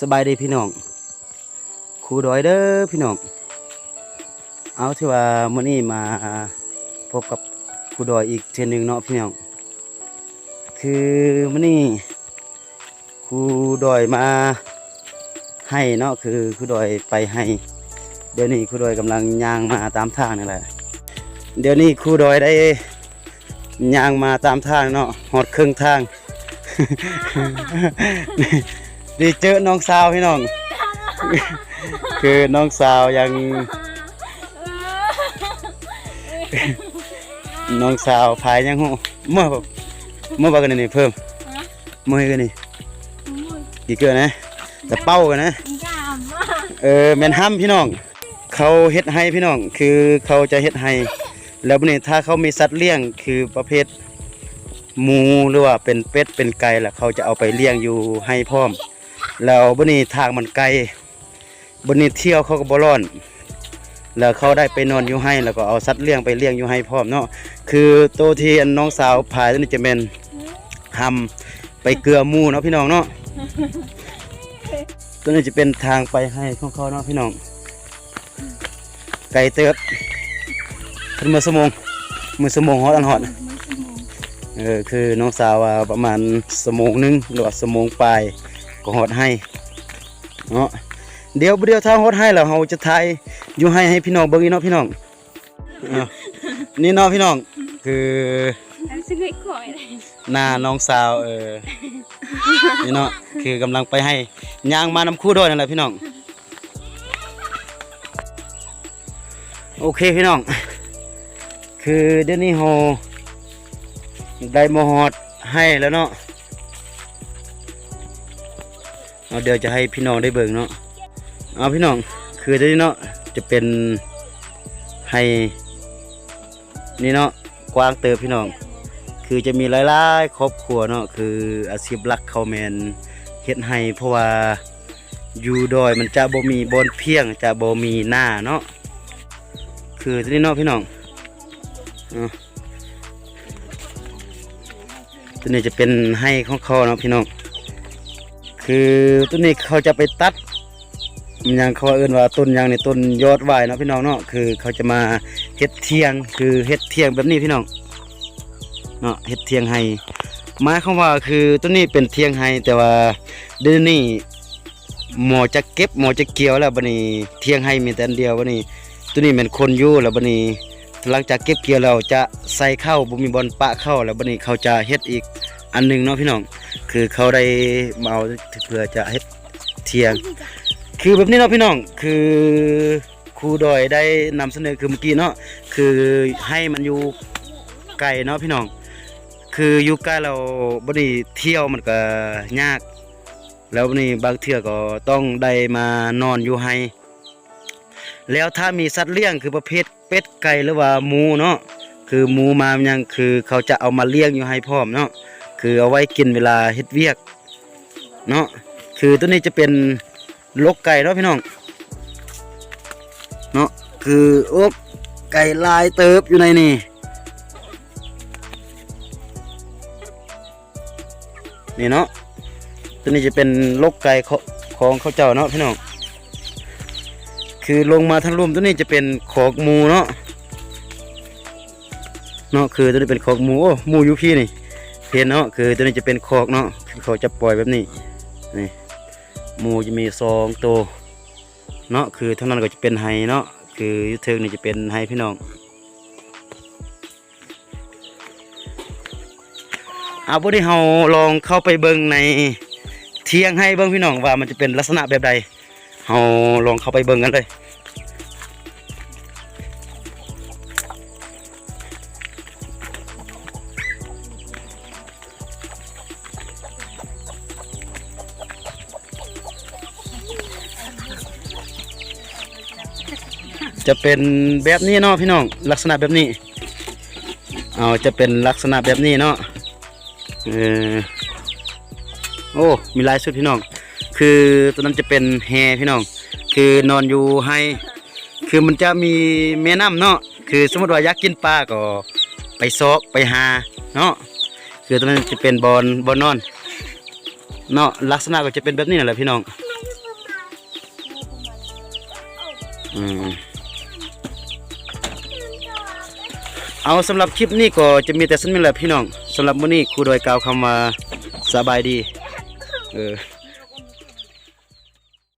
สบายดีพี่น้องครูดอยเด้อพี่น้อง เอาที่ว่ามื้อนี้มาพบกับครูดอยอีกเทื่อหนึ่งเนาะพี่น้อง คือมื้อนี้ครูดอยมาให้เนาะคือครูดอยไปให้ เดี๋ยวนี้ครูดอยกำลังย่างมาตามทางนี่แหละ เดี๋ยวนี้ครูดอยได้ย่างมาตามทางเนาะหอดครึ่งทาง ดีเจอน้องสาวพี่น้อง คือน้องสาวยัง น้องสาวพายยังหูเมื่อแบบเมื่อวานกันนี่เพิ่มเมื่อกันนี่ดีเกินนะแต่เป้ากันนะเออแมนห้ำพี่น้อง เขาเฮ็ดให้พี่น้อง คือเขาจะเฮ็ดให้แล้วนี้ถ้าเขามีสัตว์เลี้ยงคือประเภทหมูหรือว่าเป็นเป็ดเป็นไก่ล่ะเขาจะเอาไปเลี้ยงอยู่ให้พร้อม แล้วบัดนี้ทางมันไกลบัดนี้เที่ยวเขาก็บ่ร้อน แล้วเขาได้ไปนอนอยู่ให้ แล้วก็เอาสัตว์เลี้ยงไปเลี้ยงอยู่ให้พร้อมเนาะคือโตที่อันน้องสาวพายตัวนี้จะเป็นทำไปเกลือมูเนาะพี่น้องเนาะตัวนี้จะเป็นทางไปให้ของเขาเนาะพี่น้อง ไก่เติบเป็นมือสมองมือสมองฮอดอันฮอดเออคือน้องสาวว่าประมาณสมองหนึงหรือว่าสมองปลาย ก็ฮอดให้เนาะเดี๋ยวเดียวถ้าฮอดให้แล้วเราจะถ่ายอยู่ให้ให้พี่น้องเบิ่งอีกเนาะพี่น้องนี่เนาะพี่น้องคืออันซึ่งไอ้ข่อยเลยหน้าน้องสาวเออนี่เนาะคือกำลังไปให้ย่างมานำคู่ด้วยนั่นแหละพี่น้องโอเคพี่น้อง คือเดี๋ยวนี้โฮได้มหอดให้แล้วเนาะ เอาเดี๋ยวจะให้พี่น้องได้เบิ่งเนาะเอาพี่น้องคือเดี๋ยวนี้เนาะจะเป็นให้นี่เนาะกว้างเติบพี่น้อง คือจะมีหลายๆครอบครัวเนาะคืออาชีพหลักเขาแมนเฮ็ดให้เพราะว่าอยู่ดอยมันจะบ่มีบนเพียงจะบ่มีหน้าเนาะคือที่นี่เนาะพี่น้องอะตัวนี้จะเป็นให้ของเขาเนาะพี่น้อง คือตัวนี้เขาจะไปตัดมันยังเขาเอิ้นว่าต้นยางในต้นยอดวายเนาะพี่น้องเนาะคือเขาจะมาเฮ็ดเทียงคือเฮ็ดเทียงแบบนี้พี่น้องเนาะเฮ็ดเทียงให้หมายความว่าคือตัวนี้เป็นเทียงให้แต่ว่าเดี๋ยวนี้หมอจะเก็บหมอจะเกี่ยวแล้วบัดนี้เทียงให้มีแต่อันเดียวบัดนี้ตัวนี้เป็นคนยู่แล้วบัดนี้หลังจากเก็บเกี่ยวแล้วจะใส่เข้าบ่มีบอลปะเข้าแล้วบัดนี้เขาจะเฮ็ดอีกอันหนึงเนาะพี่น้อง คือเขาได้มาเอาเพื่อจะเฮ็ดเทียง คือแบบนี้เนาะพี่น้องคือครูดอยได้นำเสนอคือเมื่อกี้เนาะคือให้มันอยู่ไกลเนาะพี่น้อง คืออยู่ใกล้เราบไดีเที่ยวมันก็ยาก แล้วบัดนี้บางเทื่อก็ต้องได้มานอนอยู่ให้ แล้วถ้ามีสัตว์เลี้ยงคือประเภทเป็ดไก่หรือว่าหมูเนาะคือหมูมามันยังคือเขาจะเอามาเลี้ยงอยู่ให้พร้อมเนาะ คือเอาไว้กินเวลาเฮ็ดเวียก เนาะคือตัวนี้จะเป็นลกไก่เนาะพี่น้องเนาะคือโอ๊บไก่ลายเติบอยู่ในนี่นี่เนาะตัวนี้จะเป็นลกไก่ของของเขาเจ้าเนาะพี่น้องคือลงมาทางรวมตัวนี้จะเป็นขอกหมูเนาะเนาะคือตัวนี้เป็นขอกหมูโอ้หมูอยู่พี่นี่ นเนาะคือตัวนี้จะเป็นขอกเนาะคอเขาจะปล่อยแบบนี้นี่หมูจะมีสองตัวเนาะคือทั้งนั้นก็จะเป็นไฮเนาะคือยุทธเทิงนี่จะเป็นไฮพี่น้องเอาพวกที่เราลองเข้าไปเบิ่งในเทียงให้เบิ่งพี่น้องว่ามันจะเป็นลักษณะแบบใดเราลองเข้าไปเบิ่งกันเลย จะเป็นแบบนี้เนาะพี่น้องลักษณะแบบนี้เอาจะเป็นลักษณะแบบนี้เนาะเออโอ้มีลายสุดพี่น้อง คือตัวนั้นจะเป็นแฮพี่น้อง คือนอนอยู่ให้คือมันจะมีแม่น้ำเนาะคือสมมติว่าอยากกินปลาก็ไปซอกไปหาเนาะคือตรงนั้นจะเป็นบอลบอลนอนเนาะลักษณะก็จะเป็นแบบนี้นั่นแหละพี่น้องอืม เอาสำหรับคลิปนี้ก็จะมีแต่สั้นๆแหละพี่น้องสำหรับมื้อนี้ครูโดยกล่าวคำว่าสบายดี เออ